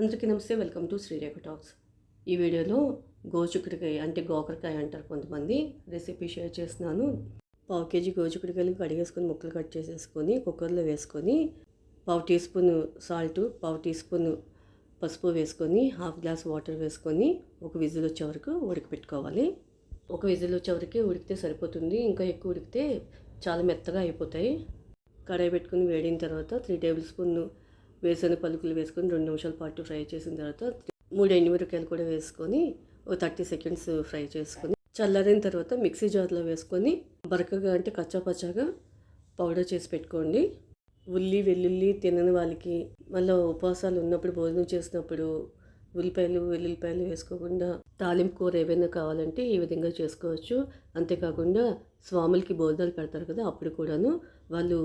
అందరికీ నమస్తే welcome to Srirekha talks. ఈ వీడియోలో గోచుకుడికాయ అంటే గోకరకాయ అంటారు కొంతమంది. రెసిపీ షేర్ చేస్తున్నాను. పావు కేజీ గోచుకుడికాయలు కడిగేసుకొని ముక్కలు కట్ చేసేసుకొని కుక్కర్లో వేసుకొని పావు టీ స్పూన్ సాల్ట్ పావు టీ స్పూన్ పసుపు వేసుకొని హాఫ్ గ్లాస్ వాటర్ వేసుకొని ఒక విజిల్ వచ్చే వరకు ఉడకపెట్టుకోవాలి. ఒక విజిల్ వచ్చే వరకు ఉడికితే సరిపోతుంది. ఇంకా ఎక్కువ ఉడికితే చాలా మెత్తగా అయిపోతాయి. కడాయి పెట్టుకుని వేడిన తర్వాత త్రీ టేబుల్ స్పూన్ వేసిన పలుకులు వేసుకొని రెండు నిమిషాల పాటు ఫ్రై చేసిన తర్వాత మూడు ఎండుమిరకాయలు కూడా వేసుకొని ఒక థర్టీ సెకండ్స్ ఫ్రై చేసుకొని చల్లారిన తర్వాత మిక్సీ జార్లో వేసుకొని బరకగా అంటే కచ్చాపచ్చాగా పౌడర్ చేసి పెట్టుకోండి. ఉల్లి వెల్లుల్లి తినని వాళ్ళకి మళ్ళీ ఉపవాసాలు ఉన్నప్పుడు భోజనం చేసినప్పుడు ఉల్లిపాయలు వెల్లుల్లిపాయలు వేసుకోకుండా తాలింపు కూర ఏవైనా కావాలంటే ఈ విధంగా చేసుకోవచ్చు. అంతేకాకుండా స్వాములకి భోజనాలు పెడతారు కదా అప్పుడు కూడాను వాళ్ళు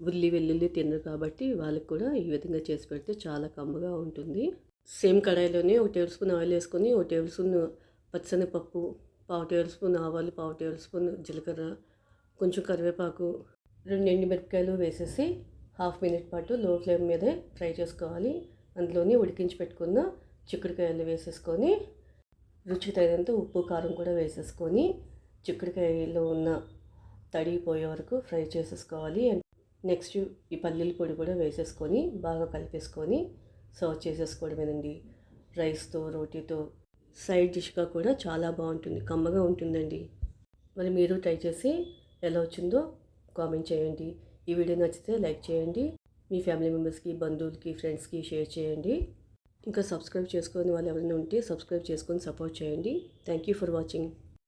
ఉల్లి వెల్లుల్లి తినరు కాబట్టి వాళ్ళకి కూడా ఈ విధంగా చేసి పెడితే చాలా కమ్ముగా ఉంటుంది. సేమ్ కడాయిలోనే ఒక టేబుల్ స్పూన్ ఆయిల్ వేసుకొని ఒక టేబుల్ స్పూన్ పచ్చనిపప్పు పావు టేబుల్ స్పూన్ ఆవాలు పావు టేబుల్ స్పూన్ జీలకర్ర కొంచెం కరివేపాకు రెండు ఎండుమిరపకాయలు వేసేసి హాఫ్ మినిట్ పాటు లో ఫ్లేమ్ మీదే ఫ్రై చేసుకోవాలి. అందులోనే ఉడికించి పెట్టుకున్న చిక్కుడుకాయలు వేసేసుకొని రుచికి తగినంత ఉప్పు కారం కూడా వేసేసుకొని చిక్కుడుకాయలో ఉన్న తడి పోయే వరకు ఫ్రై చేసేసుకోవాలి. నెక్స్ట్ ఈ పల్లీల పొడి కూడా వేసేసుకొని బాగా కలిపేసుకొని సర్వ్ చేసేసుకోవడమేనండి. రైస్తో రోటీతో సైడ్ డిష్గా కూడా చాలా బాగుంటుంది కమ్మగా ఉంటుందండి. మరి మీరు ట్రై చేసి ఎలా వచ్చిందో కామెంట్ చేయండి. ఈ వీడియో నచ్చితే లైక్ చేయండి మీ ఫ్యామిలీ మెంబర్స్కి బంధువులకి ఫ్రెండ్స్కి షేర్ చేయండి. ఇంకా సబ్స్క్రైబ్ చేసుకొని వాళ్ళు ఎవరైనా ఉంటే సబ్స్క్రైబ్ చేసుకొని సపోర్ట్ చేయండి. Thank you for watching.